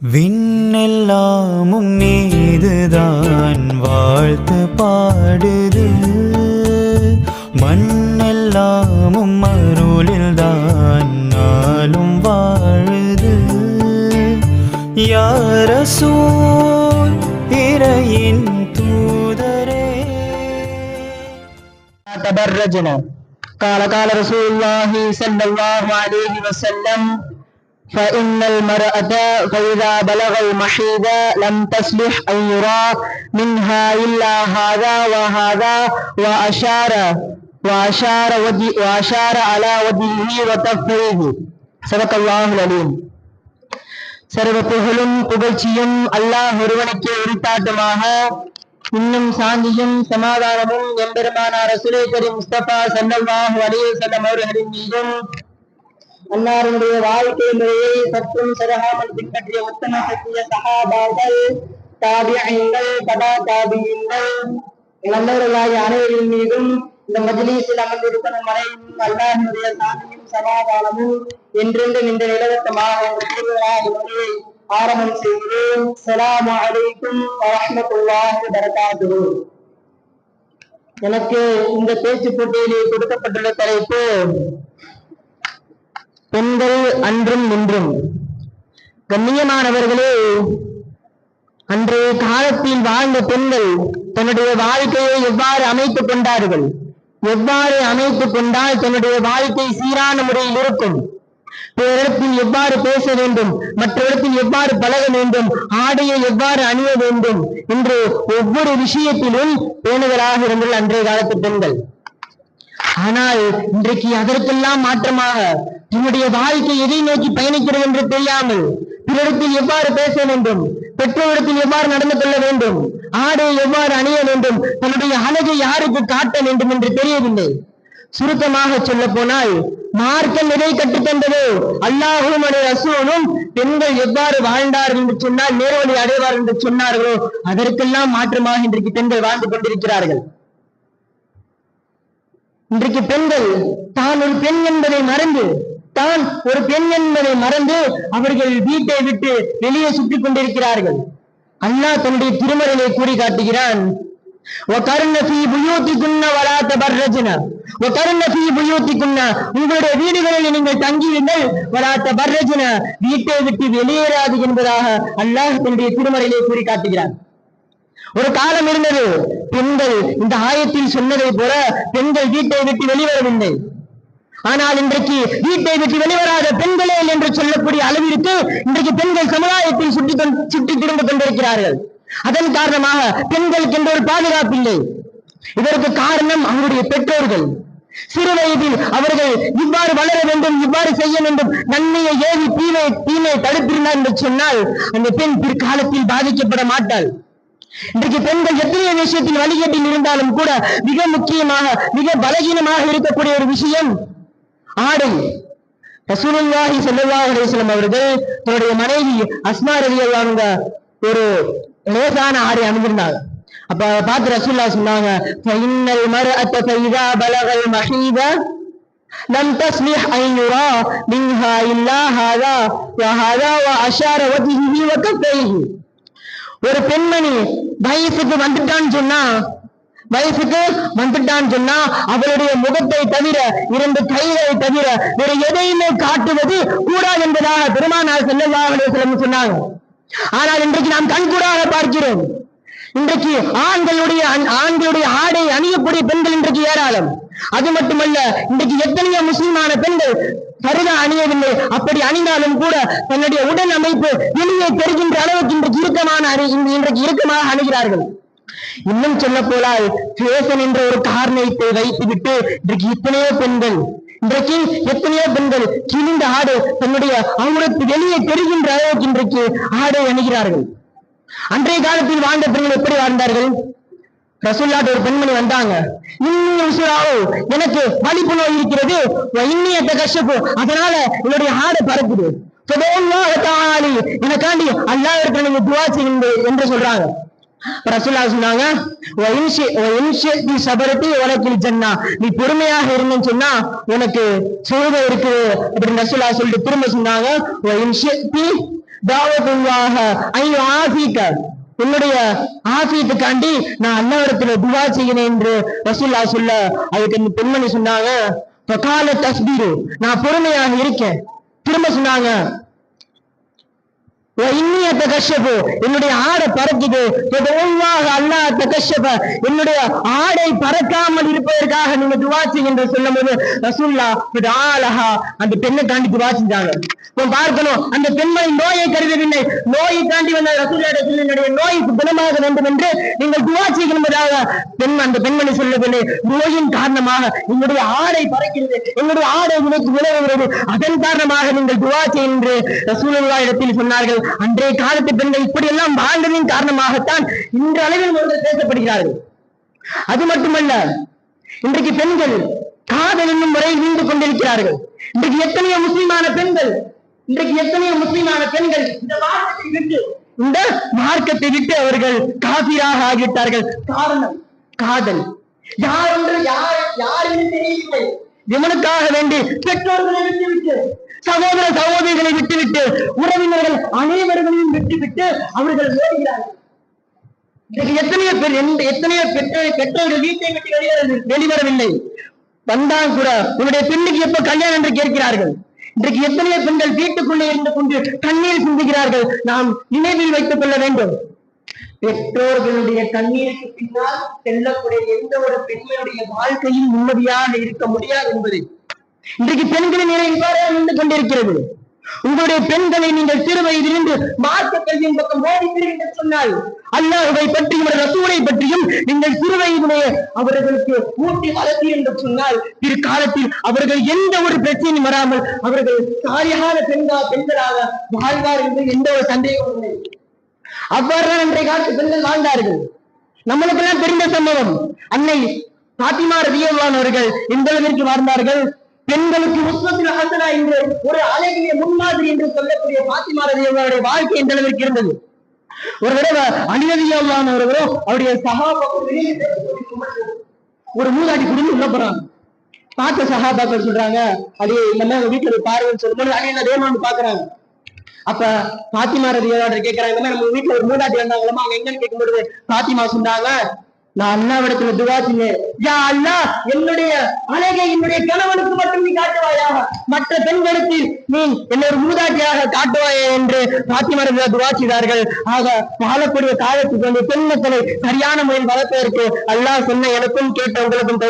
விண்ணெல்லாமும் மீதுதான் வாழ்த்து பாடுது மண்ணெல்லாமும் அருளில்தான் நாளும் வாழுது யார சூழ் இறையின் தூதரே تبرجنا قال قال رسول الله صلى الله عليه وسلم فإن المرأة فإذا بلغ المحيض لم تصلح أن يرى منها إلا هذا وهذا وأشار وأشار وجه وأشار على وجهه وكفيه صدق الله العليم சர்வ புகழும் புகழ்ச்சியும் அல்லாஹ் ஒருவனுக்கே உரித்தாட்டமாக இன்னும் சாந்தியும் சமாதானமும் எம்பெருமானார் ரசூலை கரீம் முஸ்தபா ஸல்லல்லாஹு அலைஹி வஸல்லம் அவர்களின் மீதும் அன்னாருடைய வாழ்க்கை முறையை சற்றும் சிறகாமல் பின்பற்றிய உத்தம சத்திய சகாபாக்கள் தாபியங்கள் கதா தாபியங்கள் நல்லவர்களாகிய அனைவரின் மீதும் இந்த மஜ்லீஸில் அமர்ந்திருக்கிற மனையும் அல்லாஹினுடைய சாந்தியும் சமாதானமும் என்றென்றும் இந்த நிலவட்டமாக எங்கள் ஆரம்பம் செய்கிறேன். சலாம் அலைக்கும் வரஹ்மத்துல்லாஹி வரகாத்துஹு எனக்கு இந்த பேச்சு போட்டியிலே கொடுக்கப்பட்டுள்ள தலைப்பு பெண்கள் அன்றும் நின்றும் கண்ணியமானவர்களே அன்றைய காலத்தில் வாழ்ந்த பெண்கள் தன்னுடைய வாழ்க்கையை எவ்வாறு அமைத்துக் கொண்டார்கள்? எவ்வாறு அமைத்துக் கொண்டால் தன்னுடைய வாழ்க்கை சீரான முறையில் இருக்கும்? பிறரிடத்தில் எவ்வாறு பேச வேண்டும்? மற்றவரிடத்தில் எவ்வாறு பழக வேண்டும்? ஆடையை எவ்வாறு அணிய வேண்டும்? என்று ஒவ்வொரு விஷயத்திலும் பேணுதலாக இருந்தது அன்றைய காலத்து பெண்கள். ஆனால் இன்றைக்கு அதற்கெல்லாம் மாற்றமாக தன்னுடைய வாழ்க்கை எதை நோக்கி பயணிக்கிறது என்று தெரியாமல் பிறரிடத்தில் எவ்வாறு பேச வேண்டும்? பெற்றோரிடத்தில் எவ்வாறு நடந்து கொள்ள வேண்டும்? ஆடை எவ்வாறு அணிய வேண்டும்? தன்னுடைய அழகை யாருக்கு காட்ட வேண்டும் என்று தெரியவில்லை. சுருக்கமாக சொல்ல போனால் மார்க்கம் எதை கற்றுத்தந்தது? அல்லாஹும் அடைய அசுவனும் பெண்கள் எவ்வாறு வாழ்ந்தார்கள் என்று சொன்னால் நேர்வழி அடைவார் என்று சொன்னார்களோ அதற்கெல்லாம் மாற்றமாக இன்றைக்கு பெண்கள் வாழ்ந்து கொண்டிருக்கிறார்கள். இன்றைக்கு பெண்கள் தான் ஒரு பெண் என்பதை மறந்து தான் ஒரு பெண் என்பதை மறந்து அவர்கள் வீட்டை விட்டு வெளியே சுற்றிக் கொண்டிருக்கிறார்கள். அண்ணா தன்னுடைய திருமறையை கூறி காட்டுகிறான். உங்களுடைய வீடுகளில் நீங்கள் தங்கியுங்கள் வராத்த பர்ரஜன வீட்டை விட்டு வெளியேறாது என்பதாக அல்லாஹ் தன்னுடைய திருமறையிலே கூறி காட்டுகிறார் ஒரு காலம் இருந்தது. பெண்கள் இந்த ஆயத்தில் சொன்னதை போல பெண்கள் வீட்டை விட்டு வெளிவரவில்லை. ஆனால் இன்றைக்கு வீட்டை விட்டு வெளிவராத பெண்களே என்று சொல்லக்கூடிய அளவிற்கு இன்றைக்கு பெண்கள் சமுதாயத்தில் சுற்றி கொண்டு சுற்றி திரும்ப கொண்டிருக்கிறார்கள். அதன் காரணமாக பெண்களுக்கு என்ற ஒரு பாதுகாப்பு இல்லை. இதற்கு காரணம் அவருடைய பெற்றோர்கள். சிறு வயதில் அவர்கள் இவ்வாறு வளர வேண்டும் இவ்வாறு செய்ய வேண்டும் நன்மையை ஏவி தீமை தீமை தடுத்திருந்தார் என்று சொன்னால் அந்த பெண் பிற்காலத்தில் பாதிக்கப்பட மாட்டாள். இன்றைக்கு பெண்கள் எத்தனையோ விஷயத்தில் வழிகேட்டில் இருந்தாலும் கூட மிக முக்கியமாக மிக பலகீனமாக இருக்கக்கூடிய ஒரு விஷயம் ஆடை ரசூலுல்லாஹி ஸல்லல்லாஹு அலைஹி வஸல்லம் அவர்கள் தன்னுடைய மனைவி அஸ்மா ரலியல்லாஹு அவங்க ஒரு லேசான ஆடை அணிந்திருந்தாங்க அப்ப அதை பார்த்து ரசூல்லா சொன்னாங்க ஃபைன்னல் மர்அத ஃபைதா பலகல் மஹீத لم تصلح أن يرى منها إلا هذا وهذا وأشار وجهه وكفيه ஒரு பெண்மணி வயசுக்கு வந்துட்டான்னு சொன்னா வயசுக்கு வந்துட்டான்னு சொன்னா அவளுடைய முகத்தை தவிர இரண்டு கைகளை தவிர வேற எதையுமே காட்டுவது கூடாது என்பதாக பெருமானார் செல்லல்லாஹ் சொன்னாங்க. ஆனால் இன்றைக்கு நாம் கண்கூடாக பார்க்கிறோம். இன்றைக்கு ஆண்களுடைய ஆண்களுடைய ஆடை அணியக்கூடிய பெண்கள் இன்றைக்கு ஏராளம். அது மட்டுமல்ல இன்றைக்கு எத்தனையோ முஸ்லிமான பெண்கள் பருதா அணியவில்லை. அப்படி அணிந்தாலும் கூட தன்னுடைய உடல் அமைப்பு வெளியே தெரிகின்ற அளவுக்கு இன்றைக்கு இறுக்கமான அணி இன்று- இன்றைக்கு இறுக்கமாக அணுகிறார்கள். இன்னும் சொல்ல போனால் ஃபேஷன் என்ற ஒரு காரணத்தை வைத்துவிட்டு இன்றைக்கு எத்தனையோ பெண்கள் இன்றைக்கு எத்தனையோ பெண்கள் கிழிந்த ஆடு தன்னுடைய அவங்களுக்கு வெளியே தெரிகின்ற அளவுக்கு இன்றைக்கு ஆடை அணுகிறார்கள். அன்றைய காலத்தில் வாழ்ந்த பெண்கள் எப்படி வாழ்ந்தார்கள்? ரசூல்லாட்ட ஒரு பெண்மணி வந்தாங்க. இன்னும் எனக்கு வலிப்பு நோய் இருக்கிறது. இன்னியத்தை கஷ்டப்பு அதனால என்னுடைய ஆடை பறக்குது. எனக்காண்டி அல்லாவிற்கு நீங்க துவா செய்யுங்க என்று சொல்றாங்க. ரசுல்லா சொன்னாங்க சபரத்தி உனக்கு ஜன்னா நீ பொறுமையாக இருந்தேன்னு சொன்னா உனக்கு சொர்க்கம் இருக்குது. அப்படின்னு ரசுல்லா சொல்லிட்டு திரும்ப சொன்னாங்க ஐயோ உன்னுடைய ஆசியத்துக்காண்டி நான் அன்னவரத்துல துவா செய்கிறேன் என்று ரசுல்லா சொல்ல. அதுக்கு இந்த பெண்மணி சொன்னாங்க தஸ்பீரு நான் பொறுமையாக இருக்கேன். திரும்ப சொன்னாங்க என்னுடைய ஆடை பறக்குது. அல்லா அல்லாஹ் தகஷப என்னுடைய ஆடை பறக்காமல் இருப்பதற்காக நீங்க துவா என்று சொல்லும் போது ரசூல்லா ஆலஹா அந்த பெண்ணை தாண்டி துவா செஞ்சாங்க. பார்க்கணும் அந்த பெண்மணி நோயை கருதவில்லை. நோயை தாண்டி வந்த ரசூல்லா என்னுடைய நோய் குணமாக வேண்டும் என்று நீங்கள் துவா என்பதாக பெண் அந்த பெண்மணி சொல்லவில்லை. நோயின் காரணமாக என்னுடைய ஆடை பறக்கிறது என்னுடைய ஆடை உனக்கு உணவுகிறது அதன் காரணமாக நீங்கள் துவா என்று ரசூலுல்லா இடத்தில் சொன்னார்கள். அன்றைய காலத்து பெண்கள் இப்படி எல்லாம் வாழ்ந்ததின் காரணமாகத்தான் இன்று அளவில் ஒருவர் பேசப்படுகிறார்கள். அது மட்டுமல்ல இன்றைக்கு பெண்கள் காதல் என்னும் முறையில் வீழ்ந்து கொண்டிருக்கிறார்கள். இன்றைக்கு எத்தனையோ முஸ்லிமான பெண்கள் இன்றைக்கு எத்தனையோ முஸ்லிமான பெண்கள் இந்த மார்க்கத்தை விட்டு இந்த மார்க்கத்தை விட்டு அவர்கள் காபிராக ஆகிவிட்டார்கள். காரணம் காதல். யார் என்று யார் யார் என்று தெரியவில்லை. இவனுக்காக வேண்டி பெற்றோர்களை விட்டுவிட்டு சகோதர சகோதரிகளை விட்டுவிட்டு உறவினர்கள் அனைவர்களையும் விட்டுவிட்டு அவர்கள் ஓடுகிறார்கள் இன்றைக்கு எத்தனையோ பேர் எத்தனையோ பெற்றோர் பெற்றோர்கள் வீட்டை விட்டு வெளிவர வெளிவரவில்லை. வந்தான் கூட உன்னுடைய பெண்ணுக்கு எப்ப கல்யாணம் என்று கேட்கிறார்கள்? இன்றைக்கு எத்தனையோ பெண்கள் வீட்டுக்குள்ளே இருந்து கொண்டு கண்ணீர் சிந்துகிறார்கள் நாம் நினைவில் வைத்துக் கொள்ள வேண்டும். பெற்றோர்களுடைய கண்ணீருக்கு பின்னால் செல்லக்கூடிய எந்த ஒரு பெண்களுடைய வாழ்க்கையில் நிம்மதியாக இருக்க முடியாது என்பதை இன்றைக்கு பெண்களின் நிலை இவ்வாறு நின்று கொண்டிருக்கிறது. உங்களுடைய பெண்களை நீங்கள் சிறு வயதிலிருந்து மார்க்க கல்வியின் பக்கம் ஓடிப்பீர்கள் என்று சொன்னால் அல்லாஹுவை பற்றியும் ரசூலை பற்றியும் நீங்கள் சிறு அவர்களுக்கு ஊட்டி வளர்த்தி என்று சொன்னால் பிற்காலத்தில் அவர்கள் எந்த ஒரு பிரச்சனையும் வராமல் அவர்கள் சாலியான பெண்களா பெண்களாக வாழ்வார் என்று எந்த ஒரு சந்தேகமும் இல்லை. அவ்வாறுதான் இன்றைய காலத்து பெண்கள் வாழ்ந்தார்கள். நம்மளுக்கெல்லாம் தெரிந்த சம்பவம் அன்னை பாத்திமா ரதியல்லான் அவர்கள் எந்த அளவிற்கு வாழ்ந்தார்கள்? பெண்களுக்கு உஸ்வத்தில் ஹசனா என்று ஒரு அழகிய முன்மாதிரி என்று சொல்லக்கூடிய பாத்திமா ரதியல்லாவுடைய வாழ்க்கை எந்த அளவிற்கு இருந்தது? ஒரு தடவை அணிரதியல்லான் ஒருவரும் அவருடைய சகாபாக்கள் ஒரு மூதாட்டி குடும்பம் உள்ள போறாங்க. பார்த்த சகாபாக்கள் சொல்றாங்க அது இந்த மாதிரி வீட்டுல போய் பாருங்கன்னு சொல்லும்போது அணியில தேவன் பாக்குறாங்க அப்ப பாத்திமா ரதியோட கேக்குறாங்க இந்த மாதிரி நம்ம வீட்டுல ஒரு மூதாட்டி வந்தாங்களா அவங்க எங்கன்னு கேட்கும்போது பாத்திமா சொன்னாங்க நான் அண்ணாவிடத்துல துவா செஞ்சேன். யா அல்லா என்னுடைய அழகை என்னுடைய கணவனுக்கு மட்டும் நீ காட்டுவாயாக. மற்ற பெண்களுக்கு நீ என்னொரு மூதாட்டியாக காட்டுவாயே என்று பாத்திமா துவா செய்தார்கள். ஆக வாழக்கூடிய காலத்துக்கு வந்து பெண் மக்களை சரியான முறையில் வளர்ப்பதற்கு அல்லாஹ் சொன்ன எனக்கும் கேட்ட உங்களுக்கும்